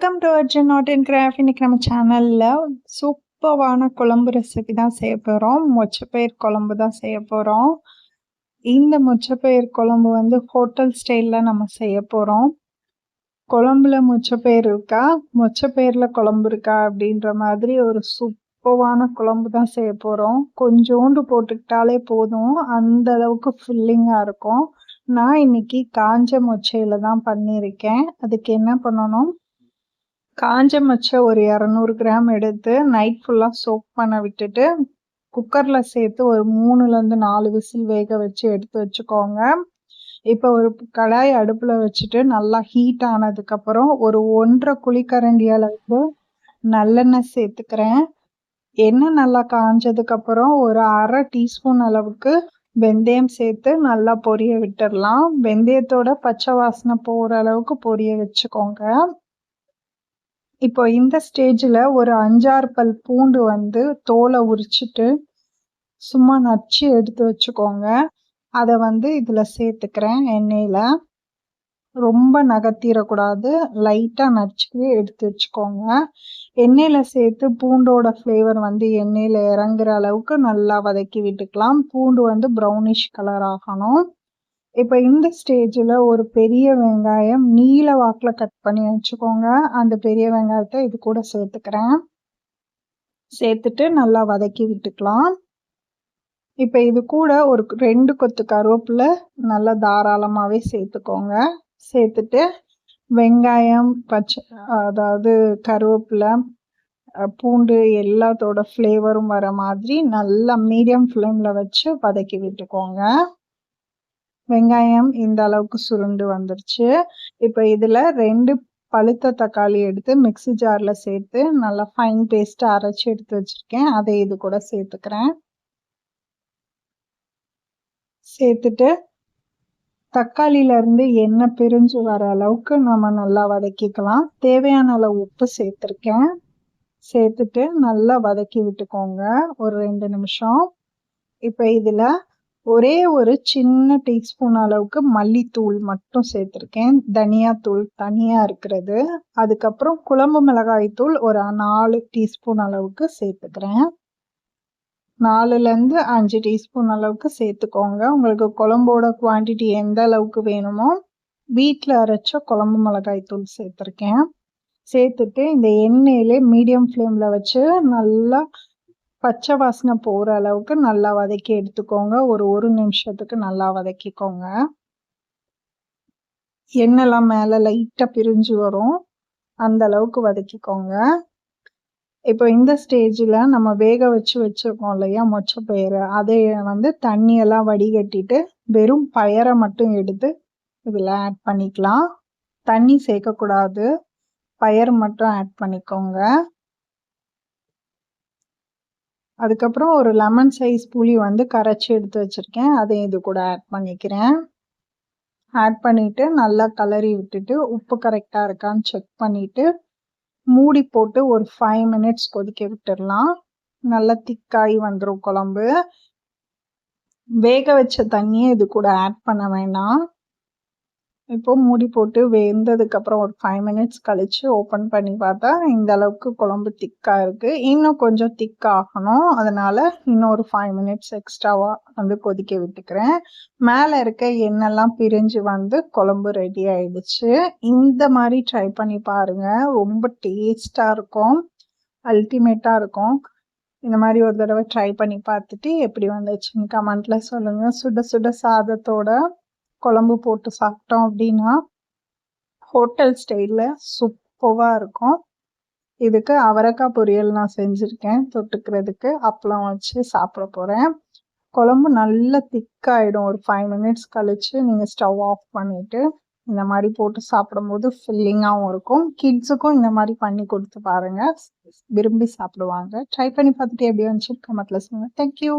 Welcome to Arjun knot and craft இன்னைக்கு நம்ம சேனலில் சூப்பரான குழம்பு ரெசிபி தான் செய்ய போகிறோம் மொச்சப்பயிர் குழம்பு தான் செய்ய போகிறோம் இந்த மொச்சப்பயிர் குழம்பு வந்து ஹோட்டல் ஸ்டைலில் நம்ம செய்ய போகிறோம் குழம்புல மொச்சப்பயிர் இருக்கா? மொச்சப்பயிரில் குழம்பு இருக்கா அப்படின்ற மாதிரி ஒரு சூப்பரான குழம்பு தான் செய்ய போகிறோம் கொஞ்சோண்டு போட்டுக்கிட்டாலே போதும். அந்த அளவுக்கு ஃபில்லிங்காக இருக்கும். நான் இன்னைக்கு காஞ்ச மொச்சையில் தான் பண்ணியிருக்கேன். அதுக்கு என்ன பண்ணணும்? காஞ்ச மச்சை ஒரு இரநூறு கிராம் எடுத்து நைட் ஃபுல்லாக சோப் பண்ண விட்டுட்டு குக்கரில் சேர்த்து ஒரு மூணுலேருந்து நாலு விசில் வேக வச்சு எடுத்து வச்சுக்கோங்க. இப்போ ஒரு கடாய் அடுப்பில் வச்சுட்டு நல்லா ஹீட் ஆனதுக்கப்புறம் ஒரு ஒன்றரை குழிக்கரண்டி அளவுக்கு நல்லெண்ணெய் சேர்த்துக்கிறேன். எண்ணெய் நல்லா காஞ்சதுக்கப்புறம் ஒரு அரை டீஸ்பூன் அளவுக்கு வெந்தயம் சேர்த்து நல்லா பொரிய விட்டுடலாம். வெந்தயத்தோட பச்சை வாசனை போகிற அளவுக்கு பொரிய வச்சுக்கோங்க. இப்போ இந்த ஸ்டேஜில் ஒரு அஞ்சாறு பல் பூண்டு வந்து தோலை உரிச்சிட்டு சும்மா நச்சு எடுத்து வச்சுக்கோங்க. அதை வந்து இதில் சேர்த்துக்கிறேன் எண்ணெயில். ரொம்ப நகர்த்திடக்கூடாது. லைட்டாக நச்சுக்கவே எடுத்து வச்சுக்கோங்க. எண்ணெயில் சேர்த்து பூண்டோட ஃப்ளேவர் வந்து எண்ணெயில் இறங்குற அளவுக்கு நல்லா வதக்கி விட்டுக்கலாம். பூண்டு வந்து ப்ரௌனிஷ் கலர் ஆகணும். இப்போ இந்த ஸ்டேஜில் ஒரு பெரிய வெங்காயம் நீல வாக்கில் கட் பண்ணி வச்சுக்கோங்க. அந்த பெரிய வெங்காயத்தை இது கூட சேர்த்துக்கிறேன். சேர்த்துட்டு நல்லா வதக்கி விட்டுக்கலாம். இப்போ இது கூட ஒரு ரெண்டு கொத்து கருவேப்பிலை நல்லா தாராளமாகவே சேர்த்துக்கோங்க. சேர்த்துட்டு வெங்காயம் பச்சை அதாவது கருவேப்பிலை பூண்டு எல்லாத்தோட ஃப்ளேவரும் வர மாதிரி நல்லா மீடியம் ஃப்ளேமில் வச்சு வதக்கி விட்டுக்கோங்க. வெங்காயம் இந்த அளவுக்கு சுருண்டு வந்துருச்சு. இப்போ இதில் ரெண்டு பழுத்த தக்காளி எடுத்து மிக்ஸி ஜாரில் சேர்த்து நல்லா ஃபைன் பேஸ்ட்டாக அரைச்சி எடுத்து வச்சுருக்கேன். அதை இது கூட சேர்த்துக்கிறேன். சேர்த்துட்டு தக்காளியிலேருந்து எண்ணெய் பிரிஞ்சு வர அளவுக்கு நம்ம நல்லா வதக்கிக்கலாம். தேவையான அளவு உப்பு சேர்த்துருக்கேன். சேர்த்துட்டு நல்லா வதக்கி விட்டுக்கோங்க. ஒரு ரெண்டு நிமிஷம். இப்போ இதில் ஒரே ஒரு சின்ன டீஸ்பூன் அளவுக்கு மல்லித்தூள் மட்டும் சேர்த்துருக்கேன். தனியாத்தூள் தனியாக இருக்கிறது. அதுக்கப்புறம் குழம்பு மிளகாய் தூள் ஒரு நாலு டீஸ்பூன் அளவுக்கு சேர்த்துக்கிறேன். நாலுலேருந்து அஞ்சு டீஸ்பூன் அளவுக்கு சேர்த்துக்கோங்க. உங்களுக்கு குழம்போட குவான்டிட்டி எந்த அளவுக்கு வேணுமோ வீட்டில் அரைச்ச குழம்பு மிளகாய் தூள் சேர்த்துருக்கேன். சேர்த்துட்டு இந்த எண்ணெயிலே மீடியம் ஃப்ளேமில் வச்சு நல்லா பச்சை வாசனை போகிற அளவுக்கு நல்லா வதக்கி எடுத்துக்கோங்க. ஒரு ஒரு நிமிஷத்துக்கு நல்லா வதக்கிக்கோங்க. எண்ணெய்லாம் மேலே லைட்டாக பிரிஞ்சு வரும். அந்த அளவுக்கு வதக்கிக்கோங்க. இப்போ இந்த ஸ்டேஜில் நம்ம வேக வச்சு வச்சுருக்கோம் இல்லையா மொச்சை பயிறு அதை வந்து தண்ணியெல்லாம் வடிகட்டிட்டு வெறும் பயரை மட்டும் எடுத்து இதில் ஆட் பண்ணிக்கலாம். தண்ணி சேர்க்கக்கூடாது. பயர் மட்டும் ஆட் பண்ணிக்கோங்க. அதுக்கப்புறம் ஒரு லெமன் சைஸ் புளி வந்து கரைச்சி எடுத்து வச்சுருக்கேன். அதையும் இது கூட ஆட் பண்ணிக்கிறேன். ஆட் பண்ணிவிட்டு நல்லா கலரி விட்டுட்டு உப்பு கரெக்டாக இருக்கான்னு செக் பண்ணிவிட்டு மூடி போட்டு ஒரு ஃபைவ் மினிட்ஸ் கொதிக்க விட்டுடலாம். நல்லா திக்காகி வந்துடும் குழம்பு. வேக வச்ச தண்ணியை இது கூட ஆட் பண்ண வேண்டாம் இப்போ மூடி போட்டு வெந்ததுக்கப்புறம் ஒரு ஃபைவ் மினிட்ஸ் கழித்து ஓப்பன் பண்ணி பார்த்தா இந்த அளவுக்கு குழம்பு திக்காக இருக்குது இன்னும் கொஞ்சம் திக்காகணும் அதனால் இன்னும் ஒரு ஃபைவ் மினிட்ஸ் எக்ஸ்ட்ராவாக வந்து கொதிக்க விட்டுக்கிறேன். மேலே இருக்க எண்ணெய்லாம் பிரிஞ்சு வந்து குழம்பு ரெடி ஆயிடுச்சு. இந்த மாதிரி ட்ரை பண்ணி பாருங்கள் ரொம்ப டேஸ்ட்டாக இருக்கும். அல்டிமேட்டாக இருக்கும். இந்த மாதிரி ஒரு தடவை ட்ரை பண்ணி பார்த்துட்டு எப்படி வந்துச்சுன்னு கமெண்ட்டில் சொல்லுங்கள் சுட சுட சாதத்தோட குழம்பு போட்டு சாப்பிட்டோம் அப்படின்னா ஹோட்டல் ஸ்டைலில் சூப்பராக இருக்கும். இதுக்கு அவரைக்காய் பொரியல் நான் செஞ்சுருக்கேன். தொட்டுக்கிறதுக்கு அப்பளம் வச்சு சாப்பிட போகிறேன் குழம்பு நல்லா திக்காயிடும். ஒரு ஃபைவ் மினிட்ஸ் கழித்து நீங்கள் ஸ்டவ் ஆஃப் பண்ணிவிட்டு இந்த மாதிரி போட்டு சாப்பிடும்போது ஃபில்லிங்காகவும் இருக்கும். கிட்ஸுக்கும் இந்த மாதிரி பண்ணி கொடுத்து பாருங்கள் விரும்பி சாப்பிடுவாங்க. ட்ரை பண்ணி பார்த்துட்டு எப்படி வந்துச்சு கமெண்ட்டில் சொல்லுங்கள் தேங்க்யூ